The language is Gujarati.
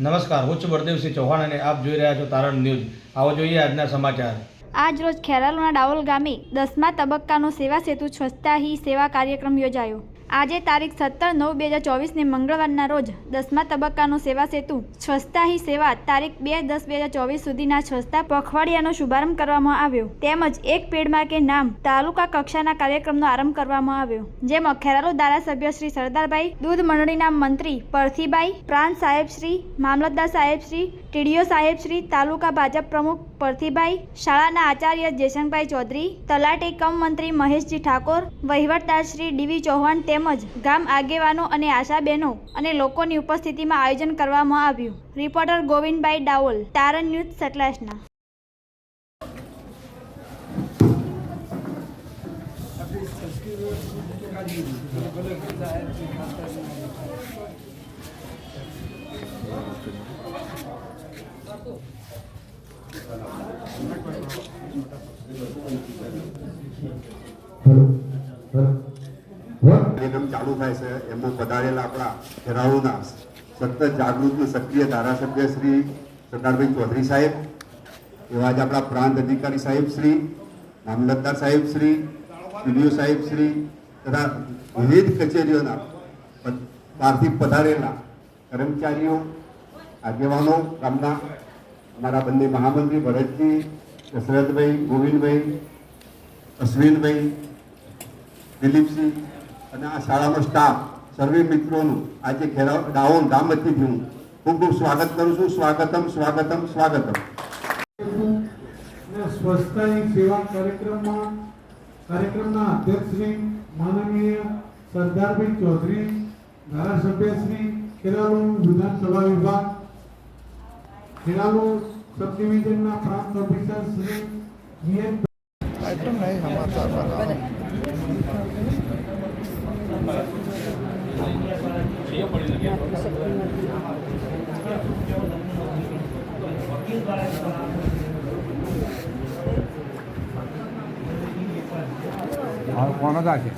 નમસ્કાર હું છું બળદેવસિંહ ચૌહાણ અને આપ જોઈ રહ્યા છો તારણ ન્યૂઝ. આવો જોઈએ આજના સમાચાર. આજ રોજ ખેરાલુના ડાવોલ ગામે દસમા તબક્કાનો સેવા સેતુ સ્વચ્છતા હી સેવા કાર્યક્રમ યોજાયો. આજે તારીખ સત્તર નવ બે હજાર ચોવીસને મંગળવારના રોજ દસમા તબક્કાનો સેવા સેતુ સ્વચ્છતા હી સેવા તારીખ બે દસ બે હજાર ચોવીસ સુધીના સ્વચ્છતા પખવાડિયાનો શુભારંભ કરવામાં આવ્યો. તેમજ એક પેડમાં કે નામ તાલુકા કક્ષાના કાર્યક્રમનો આરંભ કરવામાં આવ્યો. જેમાં ખેરાલુ ધારાસભ્ય શ્રી સરદારભાઈ દૂધ મંડળીના મંત્રી પરથીબાઈ પ્રાંત સાહેબશ્રી મામલતદાર સાહેબશ્રી ટીડીઓ સાહેબશ્રી તાલુકા ભાજપ પ્રમુખ પરથીભાઈ શાળાના આચાર્ય જયશંકભાઈ ચૌધરી, તલાટી કમ મંત્રી મહેશજી ઠાકોર, વહીવટદાર શ્રી ડીવી ચૌહાણ તેમજ ગામ આગેવાનો અને આશાબહેનો અને લોકોની ઉપસ્થિતિમાં આયોજન કરવામાં આવ્યું. રિપોર્ટર ગોવિંદભાઈ ડાવોલ, તારણ ન્યૂઝ સટલાસના ચાલુ થાય છે. એમાં પધારેલા આપણા ખેરાલુના સતત જાગૃત સક્રિય ધારાસભ્ય શ્રી સરદારભાઈ ચૌધરી સાહેબ, એવા જ આપણા પ્રાંત અધિકારી સાહેબ શ્રી મામલતદાર સાહેબ શ્રી ડીડીઓ સાહેબ શ્રી તથા વિવિધ કચેરીઓના બહારથી પધારેલા કર્મચારીઓ, આગેવાનો, ગામના અમારા બંને મહામંત્રી ભરતજી, દશરથભાઈ, ગોવિંદભાઈ, અશ્વિનભાઈ, દિલીપસિંહ અને આ શાળાનો સ્ટાફ સર્વે મિત્રોનું આજે ખેરા ડાઉન ગામ વતીથી હું ખૂબ ખૂબ સ્વાગત કરું છું. સ્વાગતમ સ્વાગતમ સ્વાગતમ. સ્વચ્છતાની સેવા કાર્યક્રમમાં કાર્યક્રમના અધ્યક્ષશ્રી માનનીય સરદારભાઈ ચૌધરી, ધારાસભ્યશ્રી કેરાલુ વિધાનસભા વિભાગ ખેરાલુ સબ ડિવિઝનના પ્રાંત ઓફિસર શ્રી જીએન કોણ હતા છે